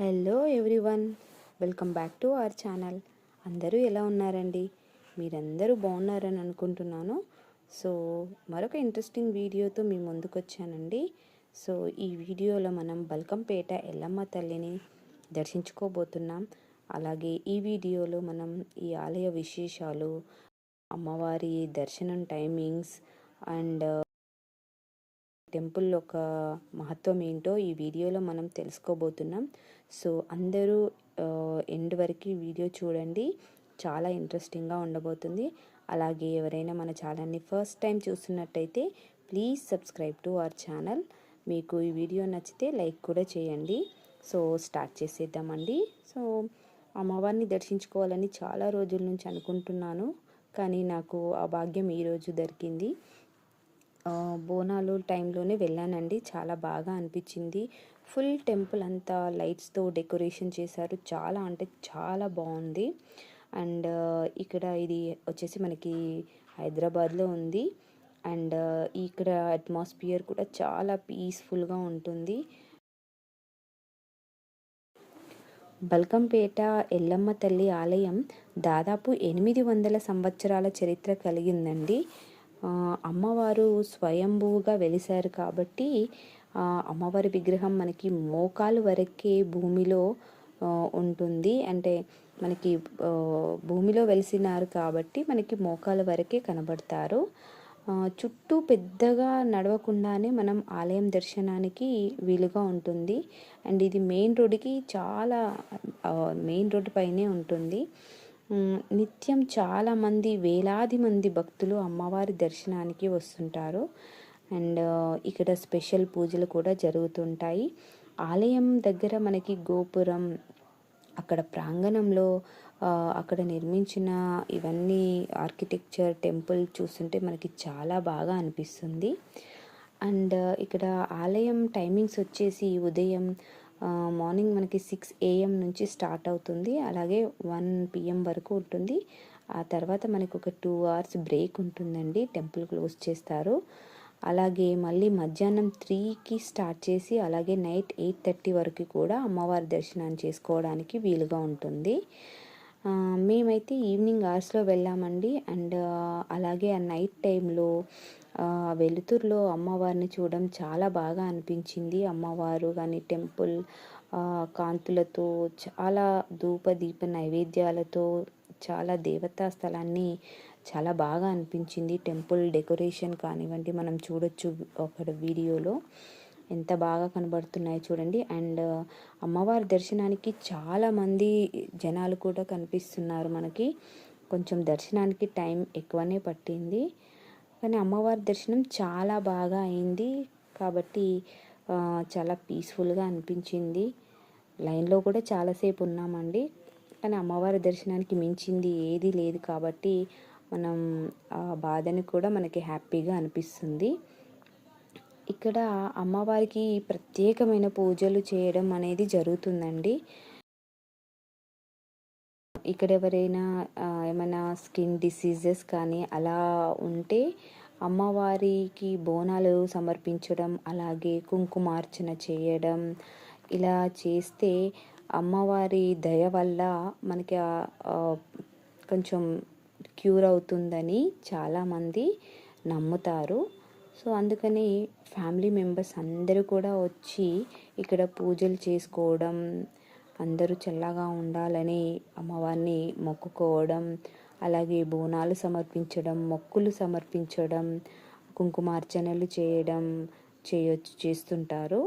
Hello everyone welcome back to our channel. అందరూ ఎలా ఉన్నారండి? మీరందరూ బాగున్నారని అనుకుంటున్నాను. సో మరొక ఇంట్రెస్టింగ్ వీడియోతో మీ ముందుకు వచ్చానండి సో ఈ వీడియోలో మనం బల్కంపేట ఎల్లమ్మ తల్లిని దర్శించుకోబోతున్నాం. అలాగే ఈ వీడియోలో మనం ఈ ఆలయ విశేషాలు అమ్మవారి దర్శనం టైమింగ్స్ అండ్ టెంపుల్ ఒక మహత్వం ఏంటో ఈ వీడియోలో మనం తెలుసుకోబోతున్నాం. సో అందరూ ఎండ్ వరకు వీడియో చూడండి. చాలా ఇంట్రెస్టింగ్గా ఉండబోతుంది. అలాగే ఎవరైనా మన ఛానల్ని ఫస్ట్ టైం చూస్తున్నట్టయితే please subscribe to our channel. మీకు ఈ వీడియో నచ్చితే లైక్ కూడా చేయండి. So start చేసేద్దామండి. సో అమ్మవారిని దర్శించుకోవాలని చాలా రోజుల నుంచి అనుకుంటున్నాను. కానీ నాకు ఆ భాగ్యం ఈరోజు దొరికింది. బోనాలు టైంలోనే వెళ్ళానండి. చాలా బాగా అనిపించింది. ఫుల్ టెంపుల్ అంతా లైట్స్తో డెకరేషన్ చేశారు. చాలా అంటే చాలా బాగుంది. అండ్ ఇక్కడ ఇది వచ్చేసి మనకి హైదరాబాద్లో ఉంది. అండ్ ఇక్కడ అట్మాస్ఫియర్ కూడా చాలా పీస్ఫుల్గా ఉంటుంది. బల్కంపేట ఎల్లమ్మ తల్లి ఆలయం దాదాపు ఎనిమిది వందల సంవత్సరాల చరిత్ర కలిగిందండి. అమ్మవారు స్వయంభూగా వెలిశారు కాబట్టి అమ్మవారి విగ్రహం మనకి మోకాలు వరకే భూమిలో ఉంటుంది. అంటే మనకి భూమిలో వెలిసినారు కాబట్టి మనకి మోకాల వరకే కనబడతారు. చుట్టూ పెద్దగా నడవకుండానే మనం ఆలయం దర్శనానికి వీలుగా ఉంటుంది. అండ్ ఇది మెయిన్ రోడ్డుకి చాలా మెయిన్ రోడ్డు పైనే ఉంటుంది. నిత్యం చాలామంది వేలాది మంది భక్తులు అమ్మవారి దర్శనానికి వస్తుంటారు. అండ్ ఇక్కడ స్పెషల్ పూజలు కూడా జరుగుతుంటాయి. ఆలయం దగ్గర మనకి గోపురం అక్కడ ప్రాంగణంలో అక్కడ నిర్మించిన ఇవన్నీ ఆర్కిటెక్చర్ టెంపుల్ చూస్తుంటే మనకి చాలా బాగా అనిపిస్తుంది. అండ్ ఇక్కడ ఆలయం టైమింగ్స్ వచ్చేసి ఉదయం మార్నింగ్ మనకి సిక్స్ ఏఎం నుంచి స్టార్ట్ అవుతుంది. అలాగే వన్ పిఎం వరకు ఉంటుంది. ఆ తర్వాత మనకు ఒక టూ అవర్స్ బ్రేక్ ఉంటుందండి టెంపుల్ క్లోజ్ చేస్తారు. అలాగే మళ్ళీ మధ్యాహ్నం త్రీకి స్టార్ట్ చేసి అలాగే నైట్ ఎయిట్ థర్టీ వరకు కూడా అమ్మవారి దర్శనాన్ని చేసుకోవడానికి వీలుగా ఉంటుంది. మేమైతే ఈవినింగ్ అవర్స్లో వెళ్ళామండి. అండ్ అలాగే ఆ నైట్ టైంలో వెలుతురులో అమ్మవారిని చూడడం చాలా బాగా అనిపించింది. అమ్మవారు కానీ టెంపుల్ కాంతులతో చాలా ధూప దీప నైవేద్యాలతో చాలా దేవతా స్థలాన్ని చాలా బాగా అనిపించింది. టెంపుల్ డెకరేషన్ కానివ్వండి మనం చూడొచ్చు ఒక వీడియోలో ఎంత బాగా కనబడుతున్నాయో చూడండి. అండ్ అమ్మవారి దర్శనానికి చాలామంది జనాలు కూడా కనిపిస్తున్నారు మనకి. కొంచెం దర్శనానికి టైం ఎక్కువనే పట్టింది. కానీ అమ్మవారి దర్శనం చాలా బాగా అయింది. కాబట్టి చాలా పీస్ఫుల్గా అనిపించింది. లైన్లో కూడా చాలాసేపు ఉన్నామండి. కానీ అమ్మవారి దర్శనానికి మించింది ఏది లేదు కాబట్టి మనం ఆ బాధని కూడా మనకి హ్యాపీగా అనిపిస్తుంది. ఇక్కడ అమ్మవారికి ప్రత్యేకమైన పూజలు చేయడం అనేది జరుగుతుందండి. ఇక్కడ ఎవరైనా ఏమైనా స్కిన్ డిసీజెస్ కానీ అలా ఉంటే అమ్మవారికి బోనాలు సమర్పించడం అలాగే కుంకుమార్చన చేయడం ఇలా చేస్తే అమ్మవారి దయ వల్ల మనకి కొంచెం క్యూర్ అవుతుందని చాలామంది నమ్ముతారు. సో అందుకని ఫ్యామిలీ మెంబర్స్ అందరూ కూడా వచ్చి ఇక్కడ పూజలు చేసుకోవడం అందరూ చల్లగా ఉండాలని అమ్మవారిని మొక్కుకోవడం అలాగే బోనాలు సమర్పించడం మొక్కులు సమర్పించడం కుంకుమార్చనలు చేయడం చేయొచ్చు చేస్తుంటారు.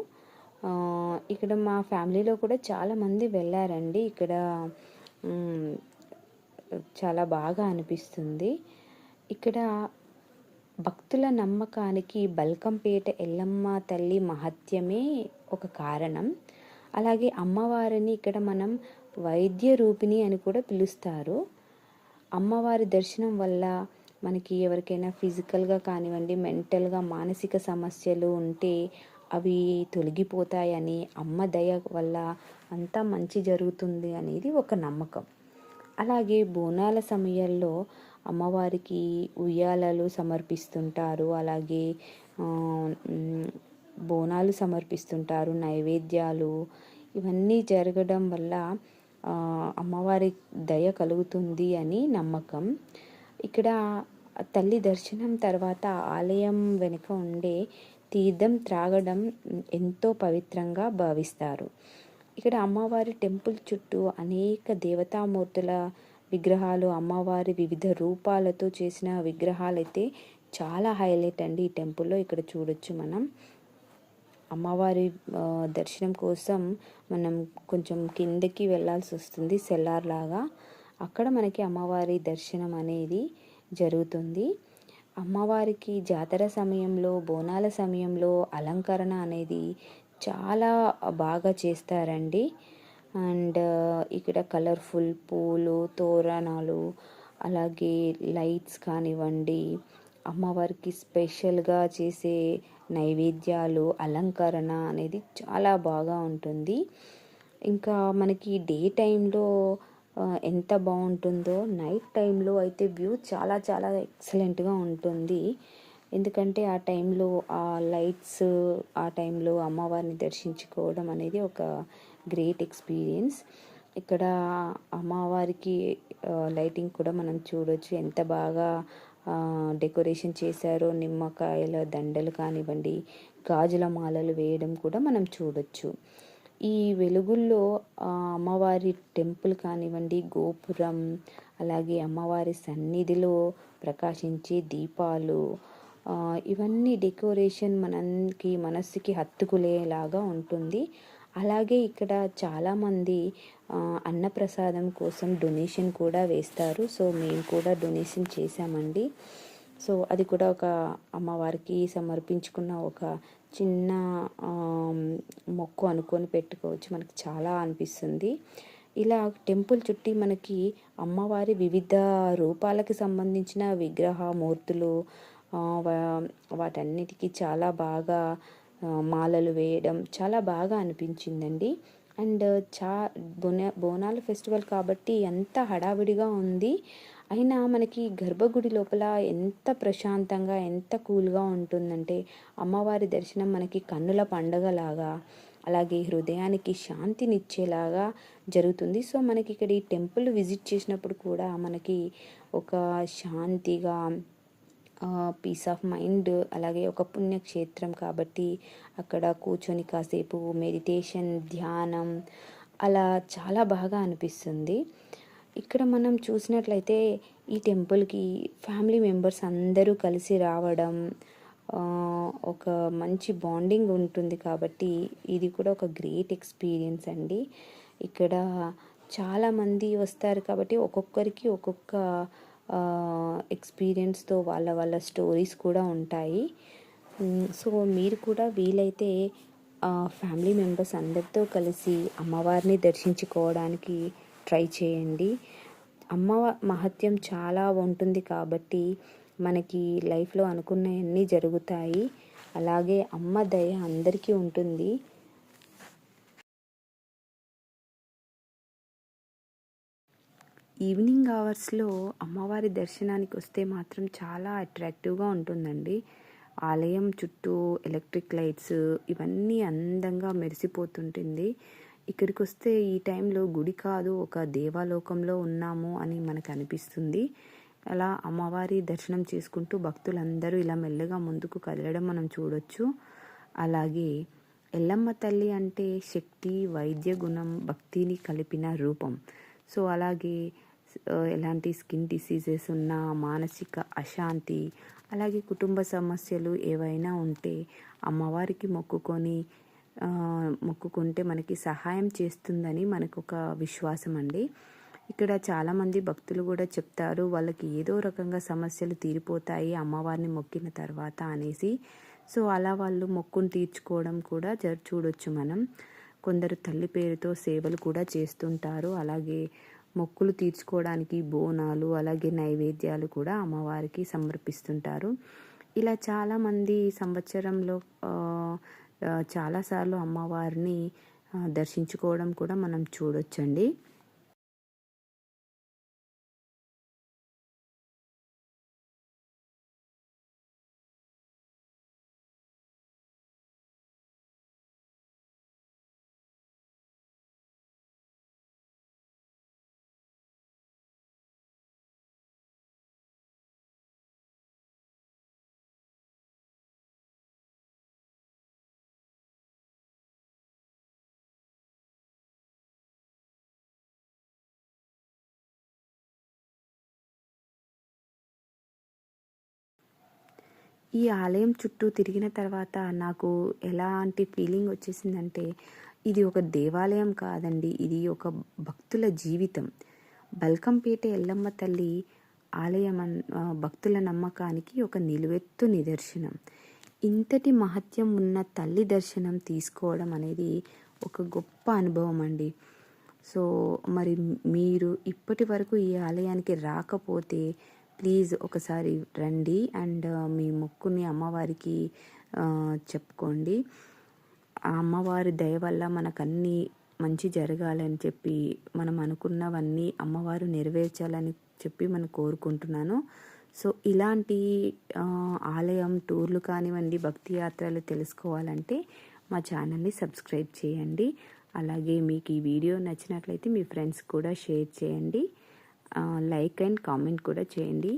ఇక్కడ మా ఫ్యామిలీలో కూడా చాలామంది వెళ్ళారండి. ఇక్కడ చాలా బాగా అనిపిస్తుంది. ఇక్కడ భక్తుల నమ్మకానికి బల్కంపేట ఎల్లమ్మ తల్లి మహత్యమే ఒక కారణం. అలాగే అమ్మవారిని ఇక్కడ మనం వైద్య రూపిణి అని కూడా పిలుస్తారు. అమ్మవారి దర్శనం వల్ల మనకి ఎవరికైనా ఫిజికల్గా కానివ్వండి మెంటల్గా మానసిక సమస్యలు ఉంటే అవి తొలగిపోతాయని అమ్మ దయ వల్ల అంతా మంచి జరుగుతుంది అనేది ఒక నమ్మకం. అలాగే బోనాల సమయంలో అమ్మవారికి ఉయ్యాలలు సమర్పిస్తుంటారు. అలాగే బోనాలు సమర్పిస్తుంటారు. నైవేద్యాలు ఇవన్నీ జరగడం వల్ల అమ్మవారి దయ కలుగుతుంది అని నమ్మకం. ఇక్కడ తల్లి దర్శనం తర్వాత ఆలయం వెనుక ఉండే తీర్థం త్రాగడం ఎంతో పవిత్రంగా భావిస్తారు. ఇక్కడ అమ్మవారి టెంపుల్ చుట్టూ అనేక దేవతామూర్తుల విగ్రహాలు అమ్మవారి వివిధ రూపాలతో చేసిన విగ్రహాలు అయితే చాలా హైలైట్ అండి ఈ టెంపుల్లో ఇక్కడ చూడొచ్చు మనం. అమ్మవారి దర్శనం కోసం మనం కొంచెం కిందకి వెళ్ళాల్సి వస్తుంది సెల్లార్ లాగా. అక్కడ మనకి అమ్మవారి దర్శనం అనేది జరుగుతుంది. అమ్మవారికి జాతర సమయంలో బోనాల సమయంలో అలంకరణ అనేది చాలా బాగా చేస్తారండి. అండ్ ఇక్కడ కలర్ఫుల్ పూలు తోరణాలు అలాగే లైట్స్ కానివ్వండి అమ్మవారికి స్పెషల్గా చేసే నైవేద్యాలు అలంకరణ అనేది చాలా బాగా ఉంటుంది. ఇంకా మనకి డే టైంలో ఎంత బాగుంటుందో నైట్ టైంలో అయితే వ్యూ చాలా చాలా ఎక్సలెంట్గా ఉంటుంది. ఎందుకంటే ఆ టైంలో ఆ లైట్స్ ఆ టైంలో అమ్మవారిని దర్శించుకోవడం అనేది ఒక గ్రేట్ ఎక్స్పీరియన్స్. ఇక్కడ అమ్మవారికి లైటింగ్ కూడా మనం చూడొచ్చు. ఎంత బాగా డెకరేషన్ చేశారో నిమ్మకాయల దండలు కానివ్వండి గాజుల మాలలు వేయడం కూడా మనం చూడొచ్చు. ఈ వెలుగుల్లో అమ్మవారి టెంపుల్ కానివ్వండి గోపురం అలాగే అమ్మవారి సన్నిధిలో ప్రకాశించే దీపాలు ఇవన్నీ డెకరేషన్ మనకి మనస్సుకి హత్తుకులేలాగా ఉంటుంది. అలాగే ఇక్కడ చాలామంది అన్నప్రసాదం కోసం డొనేషన్ కూడా వేస్తారు. సో మేము కూడా డొనేషన్ చేశామండి. సో అది కూడా ఒక అమ్మవారికి సమర్పించుకున్న ఒక చిన్న మొక్కు అనుకొని పెట్టుకోవచ్చు. మనకి చాలా అనిపిస్తుంది. ఇలా టెంపుల్ చుట్టి మనకి అమ్మవారి వివిధ రూపాలకు సంబంధించిన విగ్రహ మూర్తులు వాటన్నిటికీ చాలా బాగా మాలలు వేయడం చాలా బాగా అనిపించిందండి. అండ్ చా బోనా బోనాల ఫెస్టివల్ కాబట్టి ఎంత హడావిడిగా ఉంది. అయినా మనకి గర్భగుడి లోపల ఎంత ప్రశాంతంగా ఎంత కూల్గా ఉంటుందంటే అమ్మవారి దర్శనం మనకి కన్నుల పండగలాగా అలాగే హృదయానికి శాంతినిచ్చేలాగా జరుగుతుంది. సో మనకి ఇక్కడ ఈ టెంపుల్ విజిట్ చేసినప్పుడు కూడా మనకి ఒక శాంతిగా పీస్ ఆఫ్ మైండ్ అలాగే ఒక పుణ్యక్షేత్రం కాబట్టి అక్కడ కూర్చొని కాసేపు మెడిటేషన్ ధ్యానం అలా చాలా బాగా అనిపిస్తుంది. ఇక్కడ మనం చూసినట్లయితే ఈ టెంపుల్కి ఫ్యామిలీ మెంబర్స్ అందరూ కలిసి రావడం ఒక మంచి బాండింగ్ ఉంటుంది కాబట్టి ఇది కూడా ఒక గ్రేట్ ఎక్స్పీరియన్స్ అండి. ఇక్కడ చాలామంది వస్తారు కాబట్టి ఒక్కొక్కరికి ఒక్కొక్క ఎక్స్పీరియన్స్తో వాళ్ళ వాళ్ళ స్టోరీస్ కూడా ఉంటాయి. సో మీరు కూడా వీలైతే ఫ్యామిలీ మెంబర్స్ అందరితో కలిసి అమ్మవారిని దర్శించుకోవడానికి ట్రై చేయండి. అమ్మ మహత్యం చాలా ఉంటుంది కాబట్టి మనకి లైఫ్లో అనుకున్నవన్నీ జరుగుతాయి. అలాగే అమ్మ దయ అందరికీ ఉంటుంది. ఈవినింగ్ అవర్స్లో అమ్మవారి దర్శనానికి వస్తే మాత్రం చాలా అట్రాక్టివ్గా ఉంటుందండి. ఆలయం చుట్టూ ఎలక్ట్రిక్ లైట్స్ ఇవన్నీ అందంగా మెరిసిపోతుంటుంది. ఇక్కడికి వస్తే ఈ టైంలో గుడి కాదు ఒక దేవాలోకంలో ఉన్నాము అని మనకు అనిపిస్తుంది అలా అమ్మవారి దర్శనం చేసుకుంటూ భక్తులందరూ ఇలా మెల్లగా ముందుకు కదలడం మనం చూడొచ్చు. అలాగే ఎల్లమ్మ తల్లి అంటే శక్తి వైద్య గుణం భక్తిని కలిపిన రూపం. సో అలాగే ఎలాంటి స్కిన్ డిసీజెస్ ఉన్నా మానసిక అశాంతి అలాగే కుటుంబ సమస్యలు ఏవైనా ఉంటే అమ్మవారికి మొక్కుకొని మొక్కుకుంటే మనకి సహాయం చేస్తుందని మనకు ఒక విశ్వాసం అండి ఇక్కడ చాలామంది భక్తులు కూడా చెప్తారు వాళ్ళకి ఏదో రకంగా సమస్యలు తీరిపోతాయి అమ్మవారిని మొక్కిన తర్వాత అనేసి. సో అలా వాళ్ళు మొక్కును తీర్చుకోవడం కూడా జరు చూడొచ్చు మనం. కొందరు తల్లి పేరుతో సేవలు కూడా చేస్తుంటారు అలాగే మొక్కులు తీర్చుకోవడానికి బోనాలు అలాగే నైవేద్యాలు కూడా అమ్మవారికి సమర్పిస్తుంటారు. ఇలా చాలామంది సంవత్సరంలో చాలాసార్లు అమ్మవారిని దర్శించుకోవడం కూడా మనం చూడొచ్చండి. ఈ ఆలయం చుట్టూ తిరిగిన తర్వాత నాకు ఎలాంటి ఫీలింగ్ వచ్చేసిందంటే ఇది ఒక దేవాలయం కాదండి ఇది ఒక భక్తుల జీవితం. బల్కంపేట ఎల్లమ్మ తల్లి ఆలయం భక్తుల నమ్మకానికి ఒక నిలువెత్తు నిదర్శనం. ఇంతటి మహత్యం ఉన్న తల్లి దర్శనం తీసుకోవడం అనేది ఒక గొప్ప అనుభవం అండి. సో మరి మీరు ఇప్పటి వరకు ఈ ఆలయానికి రాకపోతే ప్లీజ్ ఒకసారి రండి అండ్ మీ మొక్కుని అమ్మవారికి చెప్పుకోండి. ఆ అమ్మవారి దయ వల్ల మనకన్నీ మంచి జరగాలని చెప్పి మనం అనుకున్నవన్నీ అమ్మవారు నెరవేర్చాలని చెప్పి మనం కోరుకుంటున్నాను. సో ఇలాంటి ఆలయం టూర్లు కానివ్వండి భక్తి యాత్రలు తెలుసుకోవాలంటే మా ఛానల్ని సబ్స్క్రైబ్ చేయండి. అలాగే మీకు ఈ వీడియో నచ్చినట్లయితే మీ ఫ్రెండ్స్ కూడా షేర్ చేయండి. లైక్ అండ్ కామెంట్ కూడా చేయండి.